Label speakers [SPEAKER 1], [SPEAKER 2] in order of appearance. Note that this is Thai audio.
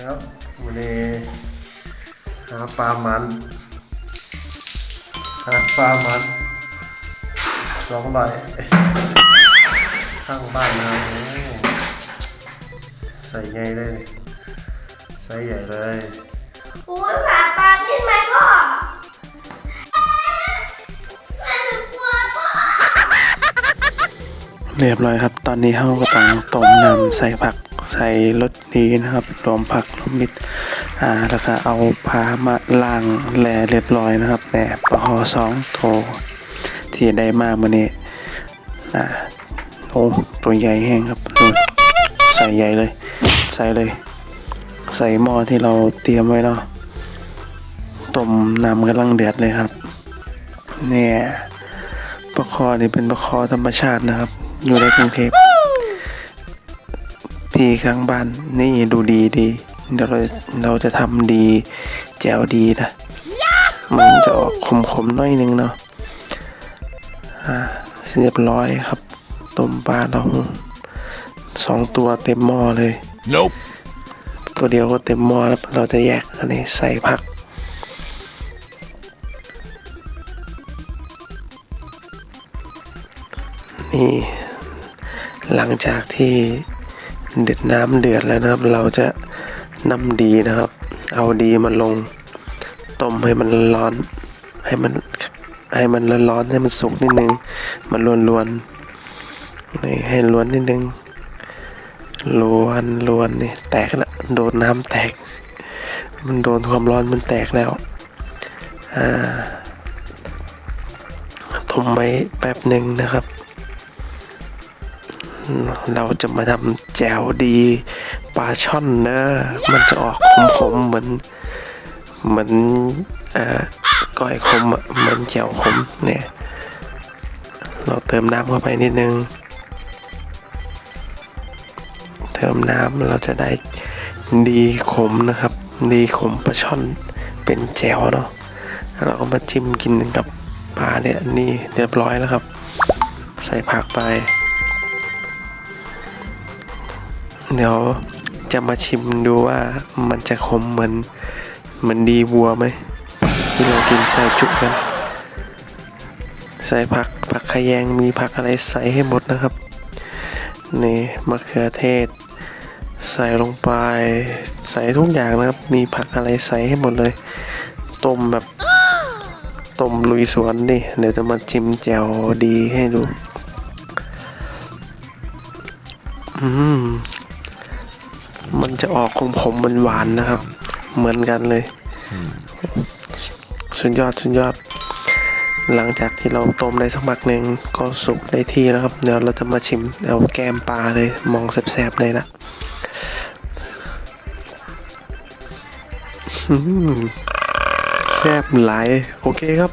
[SPEAKER 1] แล้ววันนี้หาปลามันหาปลามันสองใบข้างบ้านนะโอ้ใส่ใหญ่เลยนี่ใส่ใหญ่เลย
[SPEAKER 2] อุ้ยผ่าปลากินไหมพ่อแม่หนูกลัวพ่อ
[SPEAKER 3] เรียบร้อยครับ ตอนนี้เราก็ต้องต้มน้ำใส่ผัก ใส่รสดีนะครับรวมผักรวมมิตรอ่าแล้วก็เอาพามาล้างแหล่เรียบร้อยนะครับแต่ปหอสองโถที่ได้มาเมื่อนี้อ่าโอ้ตัวใหญ่แห้งครับใส่ใหญ่เลย ใส่เลย ใส่หม้อที่เราเตรียมไว้เนาะต้มน้ำกำลังเดือดเลยครับเนี่ยปลาคอนี่เป็นปลาคอธรรมชาตินะครับ อยู่ในกรุงเทพ พี่ข้างบ้านนี่ดูดีดีเดี๋ยวเราเราจะทำดีแจวดีนะ มันจะออกขมๆหน้อยนึงเนาะอ่าเรียบร้อยครับต้มปลาเราสองตัวเต็มหม้อเลย
[SPEAKER 4] Nope.
[SPEAKER 3] ตัวเดียวก็เต็มหม้อแล้วเราจะแยกอันนี้ใส่ผักนี่หลังจากที่ เดือดน้ำเดือดแล้วนะครับ เราจะนำดีนะครับ เอาดีมาลงต้มให้มันร้อน ให้มันให้มันร้อนๆให้มันสุกนิดนึง มันลวนๆนี่ให้ล้วนนิดนึงล้วนล้วนนี่แตกล้วโดนน้ำแตก มันโดนความร้อนมันแตกแล้วอ่าต้มไว้แป๊บหนึ่งนะครับ เราจะมาทำแจ่วดีปลาช่อนนะ มันจะออกขมๆเหมือนเหมือนอ่อก้อยขมอะเหมือนแจ่วขมเนี่ย เราเติมน้ำเข้าไปนิดนึง เติมน้ำเราจะได้ดีขมนะครับ ดีขมปลาช่อนเป็นแจ่วเนาะเราก็มาจิ้มกินกับปลาเนี่ยนี่เรียบร้อยแล้วครับ ใส่ผักไป เดี๋ยวจะมาชิมดูว่ามันจะขมเหมือนเหมือนดีวัวไหมที่เรากินใส่จุกกัน ใส่ผักผักขยงมีผักอะไรใส่ให้หมดนะครับนี่มะเขือเทศ ใส่ลงไป ใส่ทุกอย่างนะครับ มีผักอะไรใส่ให้หมดเลย ต้มแบบต้มลุยสวนนี่เดี๋ยวจะมาชิมแจ่วดีให้ดู อืม มันจะออกของผมมันหวานๆนะครับ เหมือนกันเลย สุดยอดสุดยอด หลังจากที่เราต้มได้สักพักหนึ่งก็สุกได้ที่แล้วครับ เดี๋ยวเราจะมาชิมเอาแก้มปลาเลยมองแสบๆเลยนะอืมแซ่บหลาย โอเคครับ